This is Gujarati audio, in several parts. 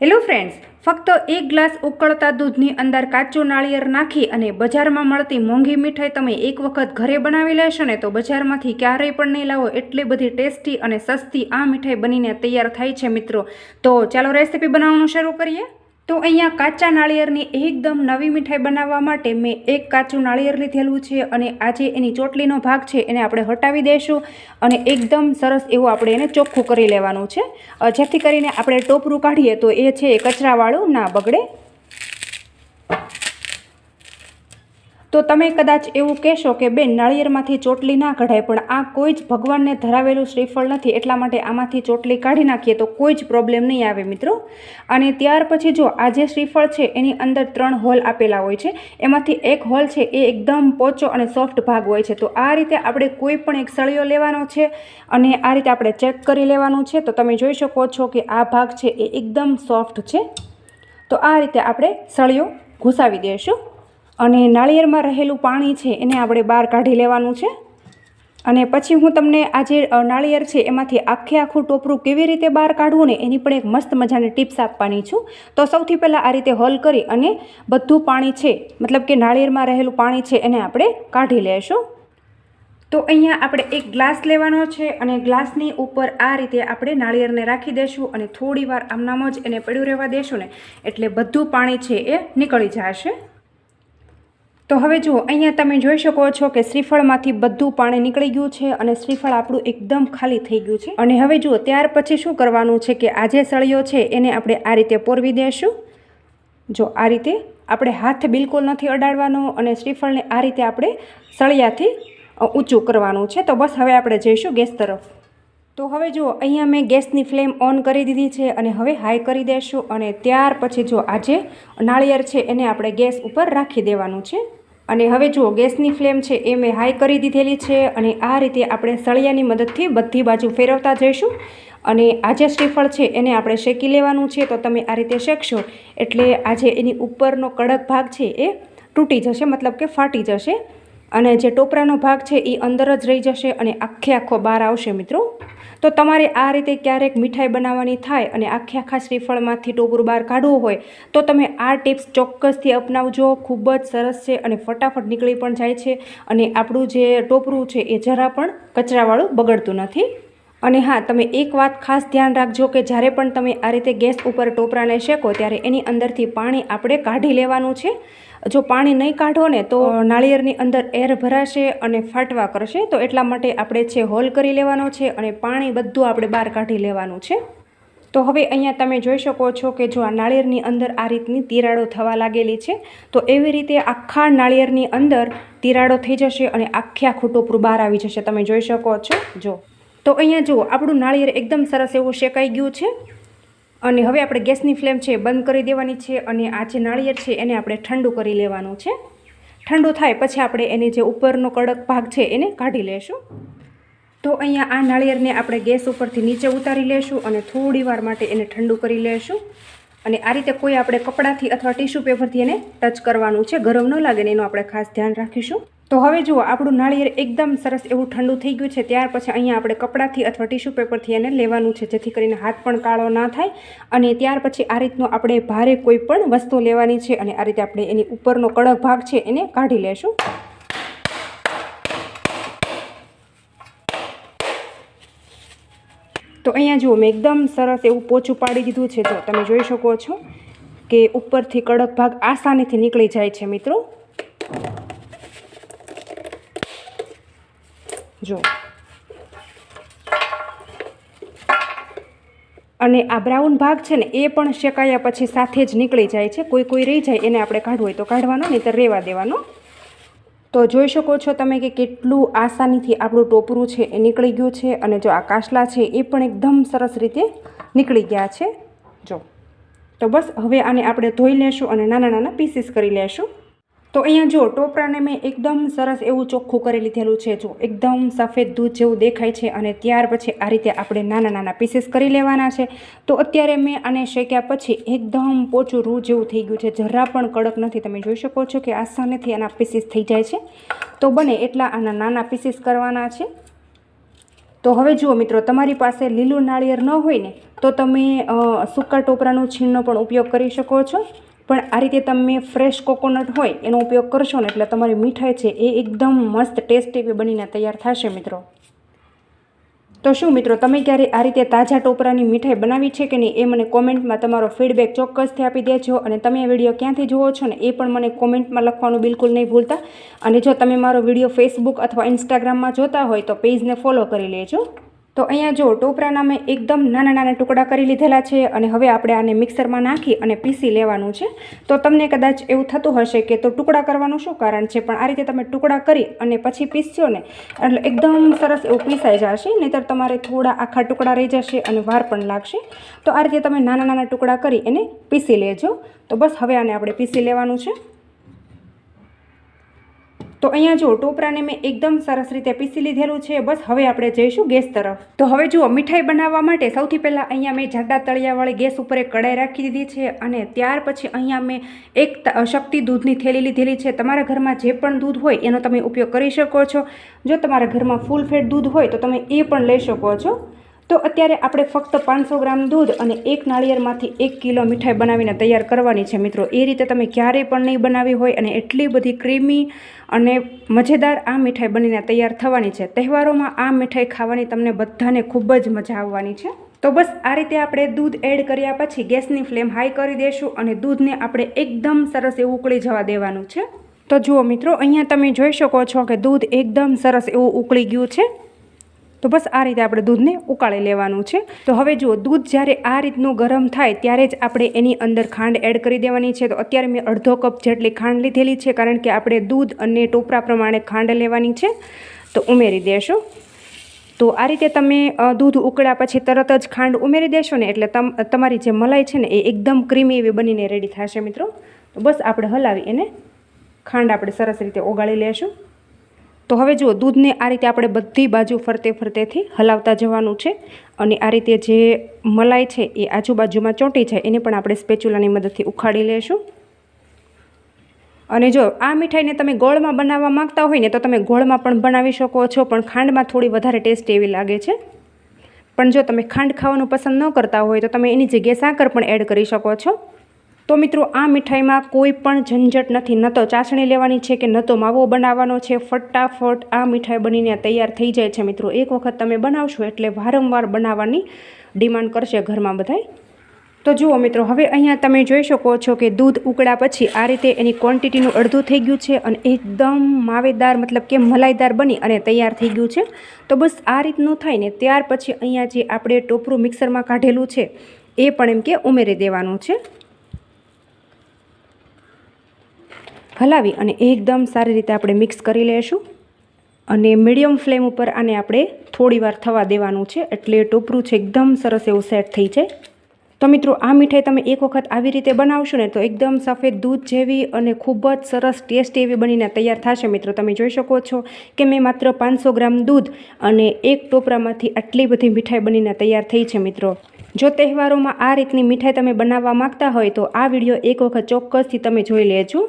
હેલો ફ્રેન્ડ્સ ફક્ત એક ગ્લાસ ઉકળતા દૂધની અંદર કાચું નાળિયેર નાખી અને બજારમાં મળતી મોંઘી મીઠાઈ તમે એક વખત ઘરે બનાવી લેશો ને તો બજારમાંથી ક્યારેય પણ નહીં લાવો. એટલી બધી ટેસ્ટી અને સસ્તી આ મીઠાઈ બનીને તૈયાર થાય છે મિત્રો. તો ચાલો રેસીપી બનાવવાનું શરૂ કરીએ. તો અહીંયા કાચા નાળિયેરની એકદમ નવી મીઠાઈ બનાવવા માટે મેં એક કાચું નાળિયેર લીધેલું છે અને આજે એની ચોટલીનો ભાગ છે એને આપણે હટાવી દઈશું અને એકદમ સરસ એવું આપણે એને ચોખ્ખું કરી લેવાનું છે. જેથી કરીને આપણે ટોપરું કાઢીએ તો એ છે એ કચરાવાળું ના બગડે. તો તમે કદાચ એવું કહેશો કે બેન, નાળિયેરમાંથી ચોટલી ના કઢાય, પણ આ કોઈ જ ભગવાનને ધરાવેલું શ્રીફળ નથી. એટલા માટે આમાંથી ચોટલી કાઢી નાખીએ તો કોઈ જ પ્રોબ્લેમ નહીં આવે મિત્રો. અને ત્યાર પછી જો આ જે શ્રીફળ છે, એની અંદર ત્રણ હોલ આપેલા હોય છે. એમાંથી એક હોલ છે, એ એકદમ પોચો અને સોફ્ટ ભાગ હોય છે. તો આ રીતે આપણે કોઈ પણ એક સળિયો લેવાનો છે અને આ રીતે આપણે ચેક કરી લેવાનું છે. તો તમે જોઈ શકો છો કે આ ભાગ છે, એ એકદમ સોફ્ટ છે. તો આ રીતે આપણે સળિયો ઘૂસાવી દઈશું. અને નાળિયેરમાં રહેલું પાણી છે એને આપણે બહાર કાઢી લેવાનું છે. અને પછી હું તમને આ જે નાળિયેર છે એમાંથી આખે આખું ટોપરું કેવી રીતે બહાર કાઢવું ને એની પણ એક મસ્ત મજાની ટિપ્સ આપવાની છું. તો સૌથી પહેલાં આ રીતે હોલ કરી અને બધું પાણી છે, મતલબ કે નાળિયેરમાં રહેલું પાણી છે એને આપણે કાઢી લેશું. તો અહીંયા આપણે એક ગ્લાસ લેવાનો છે અને ગ્લાસની ઉપર આ રીતે આપણે નાળિયેરને રાખી દેશું અને થોડી વાર આમનામ જ એને પડ્યું રહેવા દેશું ને એટલે બધું પાણી છે એ નીકળી જશે. તો હવે જુઓ, અહીંયા તમે જોઈ શકો છો કે શ્રીફળમાંથી બધું પાણી નીકળી ગયું છે અને શ્રીફળ આપણું એકદમ ખાલી થઈ ગયું છે. અને હવે જુઓ, ત્યાર પછી શું કરવાનું છે કે આ જે સળિયો છે એને આપણે આ રીતે પોરવી દેશું. જો આ રીતે આપણે હાથ બિલકુલ નથી અડાડવાનો અને શ્રીફળને આ રીતે આપણે સળિયાથી ઊંચું કરવાનું છે. તો બસ હવે આપણે જઈશું ગેસ તરફ. તો હવે જુઓ, અહીંયા મેં ગેસની ફ્લેમ ઓન કરી દીધી છે અને હવે હાઈ કરી દેશું અને ત્યાર પછી જો આજે નાળિયેર છે એને આપણે ગેસ ઉપર રાખી દેવાનું છે. અને હવે જુઓ, ગેસની ફ્લેમ છે એ મેં હાઈ કરી દીધેલી છે અને આ રીતે આપણે સળિયાની મદદથી બધી બાજુ ફેરવતા જઈશું. અને આ જે શ્રીફળ છે એને આપણે શેકી લેવાનું છે, તો તમે આ રીતે શેકશો એટલે આજે એની ઉપરનો કડક ભાગ છે એ તૂટી જશે, મતલબ કે ફાટી જશે. અને જે ટોપરાનો ભાગ છે એ અંદર જ રહી જશે અને આખે આખો બહાર આવશે મિત્રો. તો તમારે આ રીતે ક્યારેક મીઠાઈ બનાવવાની થાય અને આખે આખા શ્રીફળમાંથી ટોપરું બહાર કાઢવું હોય, તો તમે આ ટિપ્સ ચોક્કસથી અપનાવજો. ખૂબ જ સરસ છે અને ફટાફટ નીકળી પણ જાય છે. અને આપણું જે ટોપરું છે, એ જરા પણ કચરાવાળું બગડતું નથી. અને હા, તમે એક વાત ખાસ ધ્યાન રાખજો કે જ્યારે પણ તમે આ રીતે ગેસ ઉપર ટોપરાને શેકો, ત્યારે એની અંદરથી પાણી આપણે કાઢી લેવાનું છે. જો પાણી નહીં કાઢો ને તો નાળિયેરની અંદર એર ભરાશે અને ફાટવા કરશે. તો એટલા માટે આપણે છે, હોલ કરી લેવાનો છે અને પાણી બધું આપણે બહાર કાઢી લેવાનું છે. તો હવે અહીંયા તમે જોઈ શકો છો કે જો આ નાળિયેરની અંદર આ રીતની તિરાડો થવા લાગેલી છે, તો એવી રીતે આખા નાળિયેરની અંદર તિરાડો થઈ જશે અને આખ્યા આખું ટોપરું બહાર આવી જશે. તમે જોઈ શકો છો. જો તો અહીંયા જુઓ, આપણું નાળિયેર એકદમ સરસ એવું શેકાઈ ગયું છે. અને હવે આપણે ગેસની ફ્લેમ છે બંધ કરી દેવાની છે અને આ જે નાળિયેર છે એને આપણે ઠંડુ કરી લેવાનું છે. ઠંડુ થાય પછી આપણે એની જે ઉપરનો કડક ભાગ છે એને કાઢી લેશું. તો અહીંયા આ નાળિયેરને આપણે ગેસ ઉપરથી નીચે ઉતારી લેશું અને થોડી વાર માટે એને ઠંડુ કરી લેશું. અને આ રીતે કોઈ આપણે કપડાથી અથવા ટીશ્યુ પેપરથી એને ટચ કરવાનું છે. ગરમ ન લાગે એનું આપણે ખાસ ધ્યાન રાખીશું. તો હવે જુઓ, આપણું નાળિયેર એકદમ સરસ એવું ઠંડુ થઈ ગયું છે. ત્યાર પછી અહીંયા આપણે કપડાથી અથવા ટીશ્યુ પેપરથી એને લેવાનું છે, જેથી કરીને હાથ પણ કાળો ના થાય. અને ત્યાર પછી આ રીતનો આપણે ભારે કોઈ પણ વસ્તુ લેવાની છે અને આ રીતે આપણે એની ઉપરનો કડક ભાગ છે એને કાઢી લેશું. તો અહીંયા જુઓ, મેં એકદમ સરસ એવું પોચું પાડી દીધું છે. તો તમે જોઈ શકો છો કે ઉપરથી કડક ભાગ આસાનીથી નીકળી જાય છે મિત્રો જો અને આ બ્રાઉન ભાગ છે ને, એ પણ શેકાયા પછી સાથે જ નીકળી જાય છે. કોઈ કોઈ રહી જાય, એને આપણે કાઢવું હોય તો કાઢવાનો નહીં તો રહેવા દેવાનો. તો જોઈ શકો છો તમે કે કેટલું આસાનીથી આપણું ટોપરું છે એ નીકળી ગયું છે અને જો આ કાસલા છે એ પણ એકદમ સરસ રીતે નીકળી ગયા છે. જો. તો બસ, હવે આને આપણે ધોઈ લેશું અને નાના નાના પીસીસ કરી લેશું. તો અહીંયા જો ટોપરાને મેં એકદમ સરસ એવું ચોખ્ખું કરી લીધેલું છે, જો એકદમ સફેદ દૂધ જેવું દેખાય છે અને ત્યાર પછી આ રીતે આપણે નાના નાના પીસીસ કરી લેવાના છે. તો અત્યારે મેં આને શેક્યા પછી એકદમ પોચું રૂ જેવું થઈ ગયું છે. જરા પણ કડક નથી, તમે જોઈ શકો છો કે આસાનીથી આના પીસીસ થઈ જાય છે. તો બને એટલા આના નાના પીસીસ કરવાના છે. તો હવે જુઓ મિત્રો, તમારી પાસે લીલું નાળિયેર ન હોય ને, તો તમે સૂકા ટોપરાનું છીણનો પણ ઉપયોગ કરી શકો છો. પણ આ રીતે તમે ફ્રેશ કોકોનટ હોય, એનો ઉપયોગ કરશો ને એટલે તમારી મીઠાઈ છે એ એકદમ મસ્ત ટેસ્ટી એવી બનીને તૈયાર થશે મિત્રો. તો શું મિત્રો, તમે ક્યારે આ રીતે તાજા ટોપરાની મીઠાઈ બનાવી છે કે નહીં એ મને કોમેન્ટમાં તમારો ફીડબેક ચોક્કસથી આપી દેજો અને તમે આ વીડિયો ક્યાંથી જુઓ છો ને એ પણ મને કોમેન્ટમાં લખવાનું બિલકુલ નહીં ભૂલતા. અને જો તમે મારો વીડિયો ફેસબુક અથવા ઇન્સ્ટાગ્રામમાં જોતા હોય તો પેજને ફોલો કરી લેજો. તો અહીંયા જો ટોપરાના મેં એકદમ નાના નાના ટુકડા કરી લીધેલા છે અને હવે આપણે આને મિક્સરમાં નાખી અને પીસી લેવાનું છે. તો તમને કદાચ એવું થતું હશે કે તો ટુકડા કરવાનું શું કારણ છે? પણ આ રીતે તમે ટુકડા કરી અને પછી પીસશો ને, એટલે એકદમ સરસ એવું પીસાઈ જશે, નહીંતર તમારે થોડા આખા ટુકડા રહી જશે અને વાર પણ લાગશે. તો આ રીતે તમે નાના નાના ટુકડા કરી એને પીસી લેજો. તો બસ હવે આને આપણે પીસી લેવાનું છે. તો અહીંયા જો ટોપરાને મેં એકદમ સરસ રીતે પીસી લીધેલું છે, બસ હવે આપણે જઈશું ગેસ તરફ. તો હવે જુઓ, મીઠાઈ બનાવવા માટે સૌથી પહેલાં અહીંયા મેં જાડા તળિયાવાળી ગેસ ઉપર એક કડાઈ રાખી દીધી છે અને ત્યાર પછી અહીંયા મેં એક શક્તિ દૂધની થેલી લીધેલી છે. તમારા ઘરમાં જે પણ દૂધ હોય એનો તમે ઉપયોગ કરી શકો છો. જો તમારા ઘરમાં ફૂલ ફેટ દૂધ હોય તો તમે એ પણ લઈ શકો છો. તો અત્યારે આપણે ફક્ત પાંચસો ગ્રામ દૂધ અને એક નાળિયેરમાંથી એક કિલો મીઠાઈ બનાવીને તૈયાર કરવાની છે. મિત્રો, એ રીતે તમે ક્યારેય પણ નહીં બનાવી હોય અને એટલી બધી ક્રીમી અને મજેદાર આ મીઠાઈ બનીને તૈયાર થવાની છે. તહેવારોમાં આ મીઠાઈ ખાવાની તમને બધાને ખૂબ જ મજા આવવાની છે. તો બસ આ રીતે આપણે દૂધ એડ કર્યા પછી ગેસની ફ્લેમ હાઈ કરી દઈશું અને દૂધને આપણે એકદમ સરસ એવું ઉકળી જવા દેવાનું છે. તો જુઓ મિત્રો, અહીંયા તમે જોઈ શકો છો કે દૂધ એકદમ સરસ એવું ઉકળી ગયું છે. તો બસ આ રીતે આપણે દૂધને ઉકાળી લેવાનું છે. તો હવે જુઓ, દૂધ જ્યારે આ રીતનું ગરમ થાય ત્યારે જ આપણે એની અંદર ખાંડ એડ કરી દેવાની છે. તો અત્યારે મેં અડધો કપ જેટલી ખાંડ લીધેલી છે, કારણ કે આપણે દૂધ અને ટોપરા પ્રમાણે ખાંડ લેવાની છે. તો ઉમેરી દેશો. તો આ રીતે તમે દૂધ ઉકળ્યા પછી તરત જ ખાંડ ઉમેરી દેશો ને એટલે તમ, તમારી જે મલાઈ છે ને એ એકદમ ક્રીમી એવી બનીને રેડી થશે મિત્રો. તો બસ આપણે હલાવી એને ખાંડ આપણે સરસ રીતે ઓગાળી લેશું. તો હવે જુઓ, દૂધને આ રીતે આપણે બધી બાજુ ફરતે ફરતેથી હલાવતા જવાનું છે અને આ રીતે જે મલાઈ છે એ આજુબાજુમાં ચોંટી જાય, એને પણ આપણે સ્પેચ્યુલાની મદદથી ઉખાડી લેશું. અને જો આ મીઠાઈને તમે ગોળમાં બનાવવા માંગતા હોય ને, તો તમે ગોળમાં પણ બનાવી શકો છો, પણ ખાંડમાં થોડી વધારે ટેસ્ટ એવી લાગે છે. પણ જો તમે ખાંડ ખાવાનું પસંદ ન કરતા હોય, તો તમે એની જગ્યાએ સાકર પણ એડ કરી શકો છો. તો મિત્રો, આ મીઠાઈમાં કોઈ પણ ઝંઝટ નથી. ન તો ચાસણી લેવાની છે કે ન તો માવો બનાવવાનો છે. ફટાફટ આ મીઠાઈ બનીને તૈયાર થઈ જાય છે મિત્રો. એક વખત તમે બનાવશો એટલે વારંવાર બનાવવાની ડિમાન્ડ કરશે ઘરમાં બધાય. તો જુઓ મિત્રો, હવે અહીંયા તમે જોઈ શકો છો કે દૂધ ઉકળ્યા પછી આ રીતે એની ક્વોન્ટિટીનું અડધું થઈ ગયું છે અને એકદમ માવેદાર, મતલબ કે મલાઈદાર બની અને તૈયાર થઈ ગયું છે. તો બસ આ રીતનું થાય ને ત્યાર પછી અહીંયા જે આપણે ટોપરું મિક્સરમાં કાઢેલું છે, એ પણ એમ કે ઉમેરી દેવાનું છે. હલાવી અને એકદમ સારી રીતે આપણે મિક્સ કરી લઈશું અને મીડિયમ ફ્લેમ ઉપર આને આપણે થોડીવાર થવા દેવાનું છે. એટલે ટોપરું છે એકદમ સરસ એવું સેટ થઈ જાય. તો મિત્રો, આ મીઠાઈ તમે એક વખત આવી રીતે બનાવશો ને તો એકદમ સફેદ દૂધ જેવી અને ખૂબ જ સરસ ટેસ્ટી એવી બનીને તૈયાર થશે મિત્રો. તમે જોઈ શકો છો કે મેં માત્ર પાંચસો ગ્રામ દૂધ અને એક ટોપરામાંથી આટલી બધી મીઠાઈ બનીને તૈયાર થઈ છે મિત્રો. જો તહેવારોમાં આ રીતની મીઠાઈ તમે બનાવવા માંગતા હોય તો આ વીડિયો એક વખત ચોક્કસથી તમે જોઈ લેજો.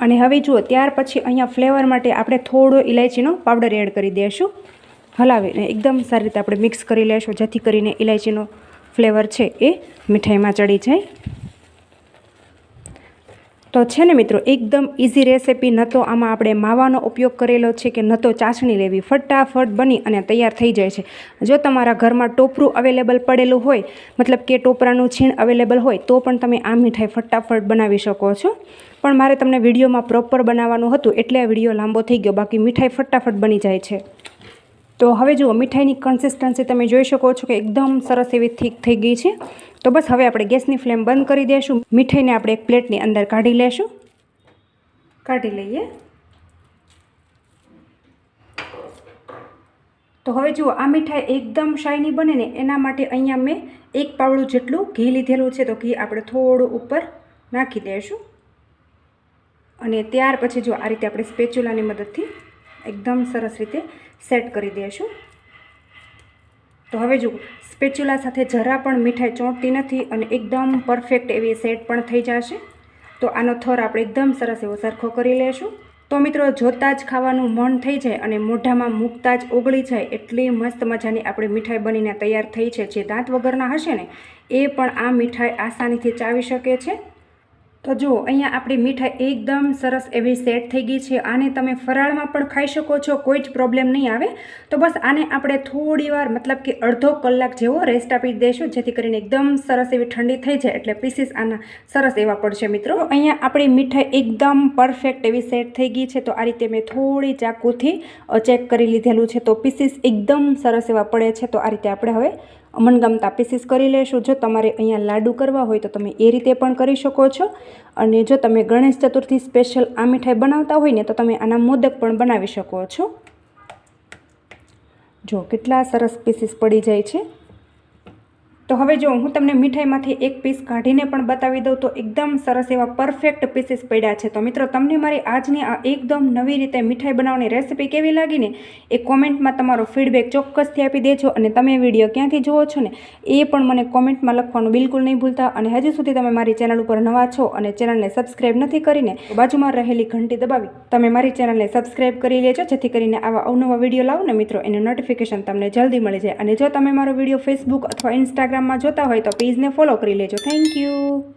અને હવે જુઓ ત્યાર પછી અહીંયા ફ્લેવર માટે આપણે થોડો ઇલાયચીનો પાવડર એડ કરી દઈશું હલાવીને એકદમ સારી રીતે આપણે મિક્સ કરી લેશું, જેથી કરીને ઇલાયચીનો ફ્લેવર છે એ મીઠાઈમાં ચડી જાય. તો છે ને મિત્રો, એકદમ ઇઝી રેસિપી ન તો આમાં આપણે માવાનો ઉપયોગ કરેલો છે કે ન તો ચાસણી લેવી. ફટાફટ બની અને તૈયાર થઈ જાય છે. જો તમારા ઘરમાં ટોપરું અવેલેબલ પડેલું હોય, મતલબ કે ટોપરાનું છીણ અવેલેબલ હોય, તો પણ તમે આ મીઠાઈ ફટાફટ બનાવી શકો છો. પણ મારે તમને વિડીયોમાં પ્રોપર બનાવવાનું હતું એટલે આ વીડિયો લાંબો થઈ ગયો. બાકી મીઠાઈ ફટાફટ બની જાય છે. તો હવે જુઓ, મીઠાઈની કન્સિસ્ટન્સી તમે જોઈ શકો છો કે એકદમ સરસ એવી થીક થઈ ગઈ છે. તો બસ હવે આપણે ગેસની ફ્લેમ બંધ કરી દઈશું મીઠાઈને આપણે એક પ્લેટની અંદર કાઢી લેશું. કાઢી લઈએ. તો હવે જુઓ, આ મીઠાઈ એકદમ શાઇની બને ને એના માટે અહીંયા મેં એક પાવડું જેટલું ઘી લીધેલું છે તો ઘી આપણે થોડું ઉપર નાખી દઈશું અને ત્યાર પછી જો આ રીતે આપણે સ્પેચ્યુલાની મદદથી એકદમ સરસ રીતે સેટ કરી દઈશું તો હવે જુઓ સ્પેચ્યુલા સાથે જરા પણ મીઠાઈ ચોંટતી નથી અને એકદમ પરફેક્ટ એવી સેટ પણ થઈ જશે. તો આનો થર આપણે એકદમ સરસ એવો સરખો કરી લેશું. તો મિત્રો, જોતાં જ ખાવાનું મન થઈ જાય અને મોઢામાં મૂકતા જ ઓગળી જાય એટલી મસ્ત મજાની આપણી મીઠાઈ બનીને તૈયાર થઈ છે. જે દાંત વગરના હશે ને, એ પણ આ મીઠાઈ આસાનીથી ચાવી શકે છે. તો જુઓ, અહીંયા આપણી મીઠાઈ એકદમ સરસ એવી સેટ થઈ ગઈ છે. આને તમે ફરાળમાં પણ ખાઈ શકો છો, કોઈ જ પ્રોબ્લેમ નહીં આવે. તો બસ આને આપણે થોડી વાર, મતલબ કે અડધો કલાક જેવો રેસ્ટ આપી દઈશું જેથી કરીને એકદમ સરસ એવી ઠંડી થઈ જાય, એટલે પીસીસ આના સરસ એવા પડશે મિત્રો. અહીંયા આપણી મીઠાઈ એકદમ પરફેક્ટ એવી સેટ થઈ ગઈ છે. તો આ રીતે મેં થોડી ચાકુથી ચેક કરી લીધેલું છે. તો પીસીસ એકદમ સરસ એવા પડે છે. તો આ રીતે આપણે હવે મનગમતા પીસીસ કરી લેશું. જો તમારે અહીંયા લાડુ કરવા હોય તો તમે એ રીતે પણ કરી શકો છો. અને જો તમે ગણેશ ચતુર્થી સ્પેશિયલ આ મીઠાઈ બનાવતા હોય ને તો તમે આના મોદક પણ બનાવી શકો છો. જો કેટલા સરસ પીસીસ પડી જાય છે. તો હવે જો હું તમને મીઠાઈમાંથી એક પીસ કાઢીને પણ બતાવી દઉં તો એકદમ સરસ એવા પરફેક્ટ પીસીસ પડ્યા છે. તો મિત્રો, તમને મારી આજની આ એકદમ નવી રીતે મીઠાઈ બનાવવાની રેસીપી કેવી લાગીને એ કોમેન્ટમાં તમારો ફીડબેક ચોક્કસથી આપી દેજો અને તમે વીડિયો ક્યાંથી જુઓ છો ને એ પણ મને કોમેન્ટમાં લખવાનું બિલકુલ નહીં ભૂલતા અને હજી સુધી તમે મારી ચેનલ ઉપર નવા છો અને ચેનલને સબસ્ક્રાઈબ નથી કરીને બાજુમાં રહેલી ઘંટી દબાવી તમે મારી ચેનલને સબસ્ક્રાઈબ કરી લેજો, જેથી કરીને આવા અવનવા વીડિયો લાવો ને મિત્રો, એનું નોટિફિકેશન તમને જલ્દી મળી જાય. અને જો તમે મારો વીડિયો ફેસબુક અથવા ઇન્સ્ટાગ્રામમાં જોતા હોય તો પેજને ફોલો કરી લેજો. Thank you